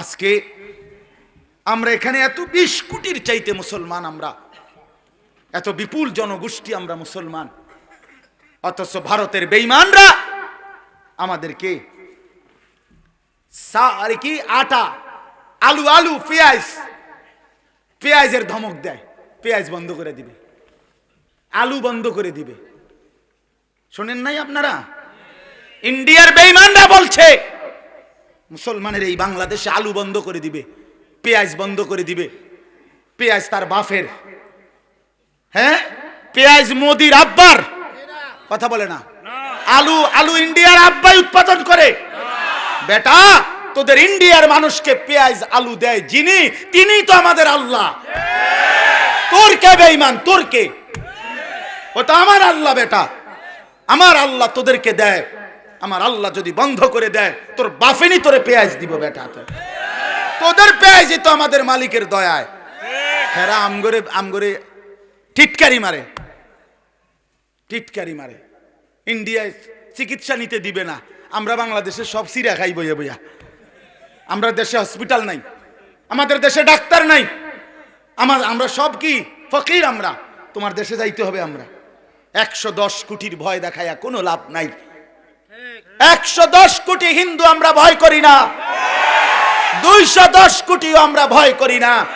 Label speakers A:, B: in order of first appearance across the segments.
A: আজকে আমরা এখানে এত বিশ কোটির চাইতে মুসলমান আমরা। এত বিপুল জনগোষ্ঠী আমরা মুসলমান। অথচ ভারতের বেইমানরা আমাদেরকে আর কি আটা, আলু আলু, পেঁয়াজ, পেঁয়াজের ধমক দেয়। পেঁয়াজ বন্ধ করে দিবে। আলু বন্ধ করে দিবে। শোনেন নাই আপনারা? ইন্ডিয়ার বেইমানরা বলছে মুসলমানের এই বাংলাদেশে আলু বন্ধ করে দিবে, পেঁয়াজ বন্ধ করে দিবে। পেঁয়াজ তার বাফের হ্যাঁ? পেঁয়াজ মোদির আব্বার। কথা বলে না। আলু আলু ইন্ডিয়ার আব্বাই উৎপাদন করে। বেটা, তোদের ইন্ডিয়ার মানুষকে পেঁয়াজ, আলু দেয় যিনি, তিনি তো আমাদের আল্লাহ। তোর কে বেঈমান? তোর কে? ওটা আমার আল্লাহ, বেটা। আমার আল্লাহ তোদেরকে দেয়। আমার আল্লাহ যদি বন্ধ করে দেয়, তোর বাফেনি তোরে পেঁয়াজ দিব বেটা তোদের পেঁয়াজই তো আমাদের মালিকের দয়ায়। হেরা আমগরে আমগরে টিটকারি মারে। টিটকারি মারে। ইন্ডিয়ায় চিকিৎসা নিতে দিবে না। আমরা বাংলাদেশে সব সিরা খাই বইয়া বইয়া। আমরা দেশে হসপিটাল নাই। আমাদের দেশে ডাক্তার নাই। আমার, আমরা সব কি ফকির আমরা? তোমার দেশে যাইতে হবে আমরা। একশো দশ কোটির ভয় দেখায়া কোনো লাভ নাই। একশো দশ কোটি হিন্দু আমরা ভয় করি না। দুইশো দশ কোটিও আমরা ভয় করি না।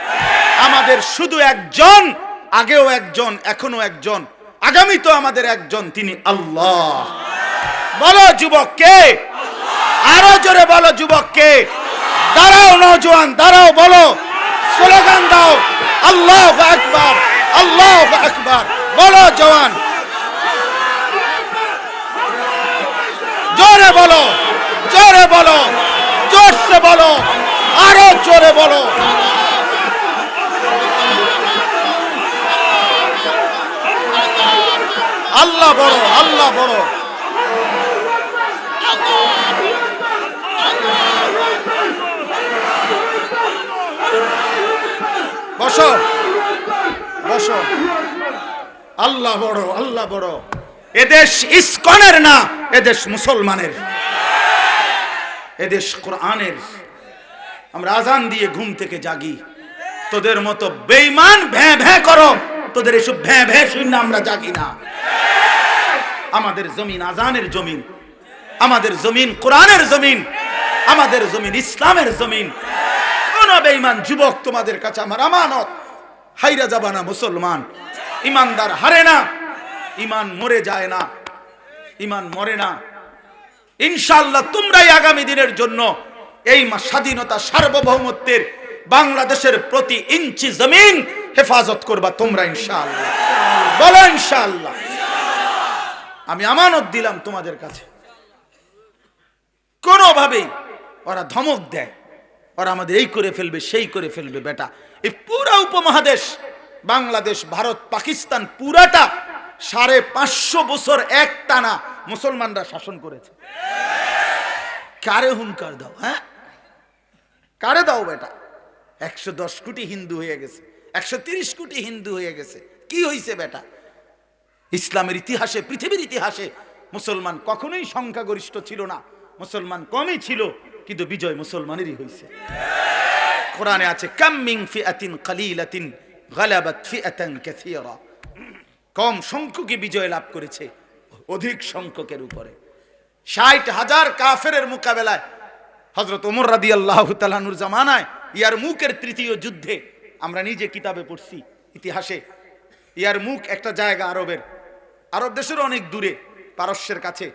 A: আমাদের শুধু একজন, আগেও একজন এখনও একজন আগামী তো আমাদের একজন, তিনি আল্লাহ। বলো যুবক কে আরও জোরে বলো যুবক কে দাঁড়াও নজওয়ান দাঁড়াও বলো। স্লোগান দাও, আল্লাহ আকবার আল্লাহ আকবার। বলো জওয়ান জোরে বলো জোরে বলো, জোরসে বলো, আরও জোরে বলো। আল্লাহ বড় আল্লাহ বড়। বসো বসো। আল্লাহ বড় আল্লাহ বড়। এদেশ ইস্কনের না, এদেশ মুসলমানের। এদেশ কোরআনের। আমরা আজান দিয়ে ঘুম থেকে জাগি। তোদের মতো বেইমান ভ্যাঁ ভ্যাঁ করো, তোদের এসব ভ্যাঁ ভ্যাঁ শূন্য আমরা জাগি না। আমাদের জমিন আজানের জমিন, আমাদের জমিন কোরআনের জমিন, আমাদের জমিন ইসলামের জমিন। কোন বেঈমান যুবক তোমাদের কাছে আমার আমানত, হাইরা যাবা না মুসলমান, ইমানদার হারে না। ইমান মরে যায় না। ইমান মরে না। ইনশাল্লাহ তোমরাই আগামী দিনের জন্য এই স্বাধীনতা সার্বভৌমত্বের বাংলাদেশের প্রতি ইঞ্চি জমিন হেফাজত করবা তোমরা ইনশাআল্লাহ। বলো ইনশাআল্লাহ। আমি আমানত দিলাম তোমাদের কাছে। কোনোভাবেই ওরা ধমক দেয়। ওরা আমাদের এই করে ফেলবে, সেই করে ফেলবে, বেটা। এই পুরা উপমহাদেশ, বাংলাদেশ, ভারত, পাকিস্তান, পুরাটা সাড়ে পাঁচশো বছর এক টানা মুসলমানরা শাসন করেছে। কারে হুঙ্কার দাও হ্যাঁ? কারে দাও বেটা? একশো দশ কোটি হিন্দু হয়ে গেছে, একশো তিরিশ কোটি হিন্দু হয়ে গেছে। কি হয়েছে বেটা? ইসলামের ইতিহাসে, পৃথিবীর ইতিহাসে মুসলমান কখনোই সংখ্যাগরিষ্ঠ ছিল না। মুসলমান কমই ছিল, কিন্তু বিজয় মুসলমানেরই হয়েছে কোরআনে আছে কাম্মিং ফিআতিন কালিলাতিন গালাবাত ফিআতান কাসীরা। কম সংখ্যকে বিজয় লাভ করেছে, অধিক সংখ্যকের উপরে। ষাট হাজার কাফেরের মোকাবেলায় হজরত ওমর রাদি আল্লাহ তালানুর জামানায় ইয়ার মুখের তৃতীয় যুদ্ধে আমরা নিজে কিতাবে পড়ছি ইতিহাসে। ইয়ার মুখ একটা জায়গা আরবের। আরব দেশের অনেক দূরে, পারস্যের কাছে।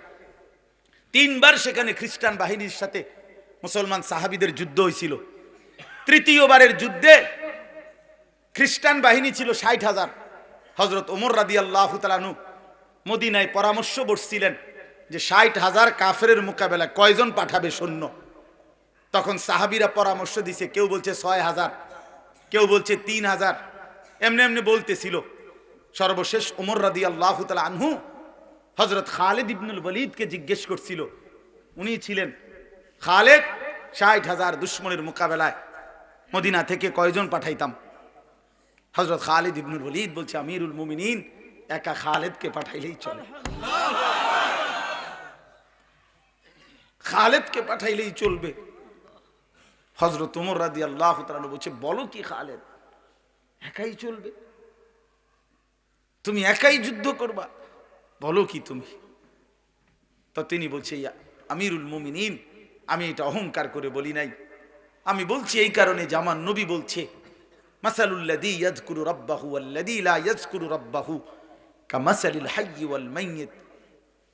A: তিনবার সেখানে খ্রিস্টান বাহিনীর সাথে মুসলমান সাহাবিদের যুদ্ধ হয়েছিল তৃতীয়বারের যুদ্ধে খ্রিস্টান বাহিনী ছিল ষাট হাজার। হজরত ওমর রাদি আল্লাহ তালানু মদিনায় পরামর্শ বসছিলেন যে ষাট হাজার কাফের মোকাবেলা কয়জন পাঠাবে সৈন্য? তখন সাহাবিরা পরামর্শ দিছে, কেউ বলছে ছয় হাজার, কেউ বলছে তিন হাজার। এমনি এমনি বলতেছিল। সর্বশেষ ওমর রাদি আল্লাহ তালা আনহু হজরত খালেদ ইবনুল বলিদকে জিজ্ঞেস করছিল। উনি ছিলেন খালেদ, ষাট হাজার দুশ্মনের মোকাবেলায় মদিনা থেকে কয়জন পাঠাইতাম? হজরত খালিদ ইবনুল ওয়ালিদ বলছে, আমিরুল মুমিনিন, একা খালেদকে পাঠাইলেই চলে। খালেদকে পাঠাইলেই চলবে। হজরত উমর রাদি আল্লাহ বলছে, বলো কি খালেদ, একাই চলবে? তুমি একাই যুদ্ধ করবা? বলো কি তুমি? তো তিনি বলছে আমিরুল মুমিনিন, আমি এটা অহংকার করে বলি নাই। আমি বলছি এই কারণে জামান নবী বলছে মাসালুল্লাদি রাব্বাহু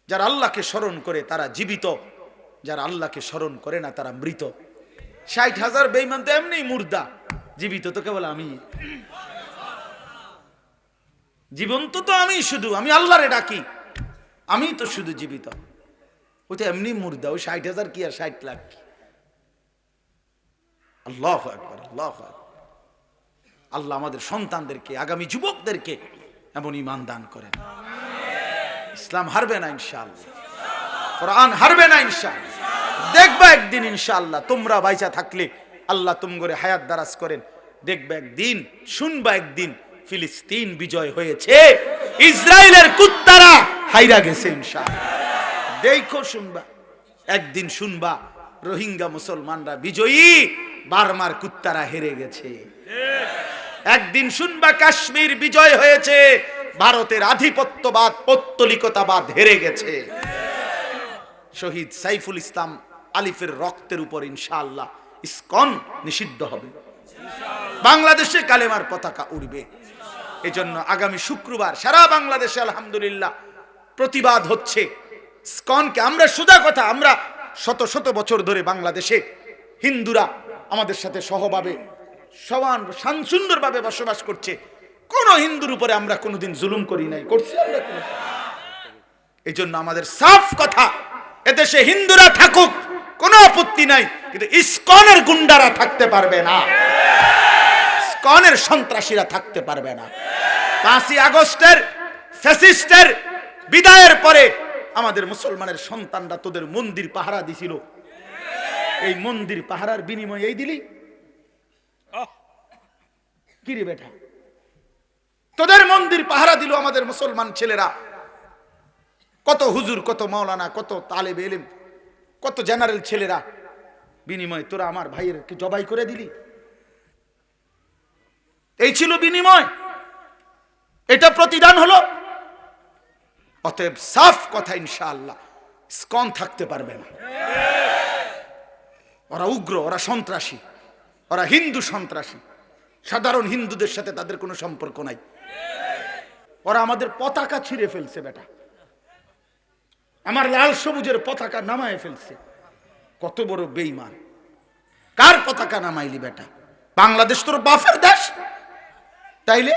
A: যারা আল্লাহকে স্মরণ করে তারা জীবিত, যারা আল্লাহকে স্মরণ করে না তারা মৃত। ষাট হাজার বেইমান তো এমনি মুর্দা, জীবিত তো কেবল আমি। জীবন্ত তো আমি শুধু, আমি আল্লাহরে ডাকি, আমি তো শুধু জীবিত। ওই তো এমনি মুর্দা, ওই ষাট হাজার কি আর ষাট লাখ কি? আল্লাহ আল্লাহ। আল্লাহ আমাদের সন্তানদেরকে, আগামী যুবকদেরকে এমন ইমান দান করেন। ইসলাম হারবে না ইনশাআল্লাহ। কোরআন হারবে না ইনশাআল্লাহ। দেখবা একদিন ইনশাআল্লাহ তোমরা বাইচা থাকলে আল্লাহ তুম করে হায়াত দারাজ করেন। দেখবে একদিন, শুনবা একদিন ফিলিস্তিন বিজয় হয়েছে ইসরায়েলের কুত্তারা হাইরা গেছে ইনশাআল্লাহ। দেখো শুনবা, একদিন শুনবা রোহিঙ্গা মুসলমানরা বিজয়ী, বার্মার কুত্তারা হেরে গেছে। একদিন শুনবা কাশ্মীর বিজয় হয়েছে, ভারতের আধিপত্যবাদ, পত্তলিকতাবাদ হেরে গেছে। শহীদ সাইফুল ইসলাম আলিফের রক্তের উপর ইনশাআল্লাহ ইসকন নিষিদ্ধ হবে। বাংলাদেশে কালেমার পতাকা উড়বে। এজন্য আগামী শুক্রবার সারা বাংলাদেশে আলহামদুলিল্লাহ প্রতিবাদ হচ্ছে। স্কনকে আমরা সোজা কথা, আমরা শত শত বছর ধরে বাংলাদেশে হিন্দুরা আমাদের সাথে সহভাবে সমান শান সুন্দরভাবে বসবাস করছে। কোন হিন্দুর উপরে আমরা কোনোদিন জুলুম করি নাই, করছি এই জন্য আমাদের সাফ কথা, এদেশে হিন্দুরা থাকুক, কোনো আপত্তি নাই, কিন্তু ইসকনের গুন্ডারা থাকতে পারবে না। ইসকনের সন্ত্রাসীরা থাকতে পারবে না। পাঁচই আগস্টের ফ্যাসিস্টের বিদায়ের পরে আমাদের মুসলমানের সন্তানরা তোদের মন্দির পাহারা দিছিল। এই মন্দির পাহারার বিনিময়ে এই দিলি। কি রে বেটা? তোদের মন্দির পাহারা দিল আমাদের মুসলমান ছেলেরা। কত হুজুর, কত মাওলানা, কত তালেব এলেম, কত জেনারেল ছেলেরা। বিনিময় তোরা আমার ভাইয়ের কি জবাই করে দিলি? এই ছিল বিনিময়। এটা প্রতিদান হলো। অতএব সাফ কথা ইনশাআল্লাহ, স্কন থাকতে পারবে না। ওরা উগ্র, ওরা সন্ত্রাসী, ওরা হিন্দু সন্ত্রাসী। সাধারণ হিন্দুদের সাথে তাদের কোনো সম্পর্ক নাই। ওরা আমাদের পতাকা ছিঁড়ে ফেলছে বেটা। আমার লাল সবুজের পতাকা নামায় ফেলছে। কত বড় বেইমান কার পতাকা নামাইলি বেটা? বাংলাদেশ তোর বাফের দেশ? তাইলে?